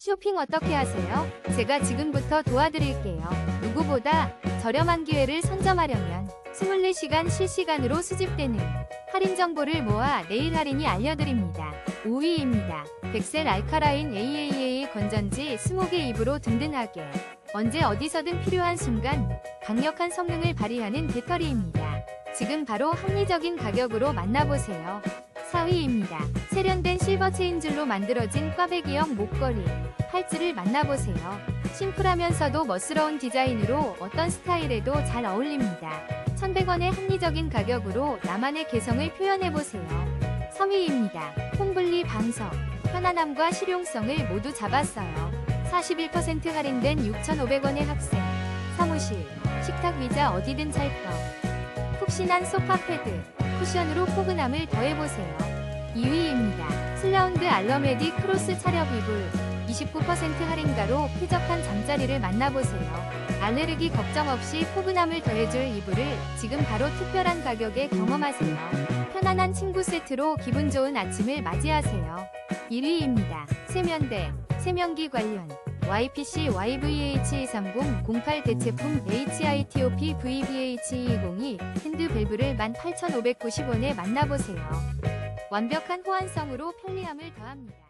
쇼핑 어떻게 하세요? 제가 지금부터 도와드릴게요. 누구보다 저렴한 기회를 선점하려면 24시간 실시간으로 수집되는 할인 정보를 모아 내일 할인이 알려드립니다. 5위입니다. 백셀 알카라인 AAA 건전지 20개 입으로 든든하게 언제 어디서든 필요한 순간 강력한 성능을 발휘하는 배터리입니다. 지금 바로 합리적인 가격으로 만나보세요. 4위입니다. 세련된 실버 체인줄로 만들어진 꽈배기형 목걸이, 팔찌를 만나보세요. 심플하면서도 멋스러운 디자인으로 어떤 스타일에도 잘 어울립니다. 1100원의 합리적인 가격으로 나만의 개성을 표현해보세요. 3위입니다. 홈블리 방석, 편안함과 실용성을 모두 잡았어요. 41% 할인된 6,500원의 학생, 사무실, 식탁 위자 어디든 잘 거. 푹신한 소파 패드, 쿠션으로 포근함을 더해보세요. 2위입니다. 슬라운드 알러메디 크로스 차력 이불 29% 할인가로 쾌적한 잠자리를 만나보세요. 알레르기 걱정 없이 포근함을 더해줄 이불을 지금 바로 특별한 가격에 경험하세요. 편안한 친구 세트로 기분 좋은 아침을 맞이하세요. 1위입니다. 세면대, 세면기 관련 YPC YVH230 08 대체품 HITOP VBH202 핸드 밸브를 18,590원에 만나보세요. 완벽한 호환성으로 편리함을 더합니다.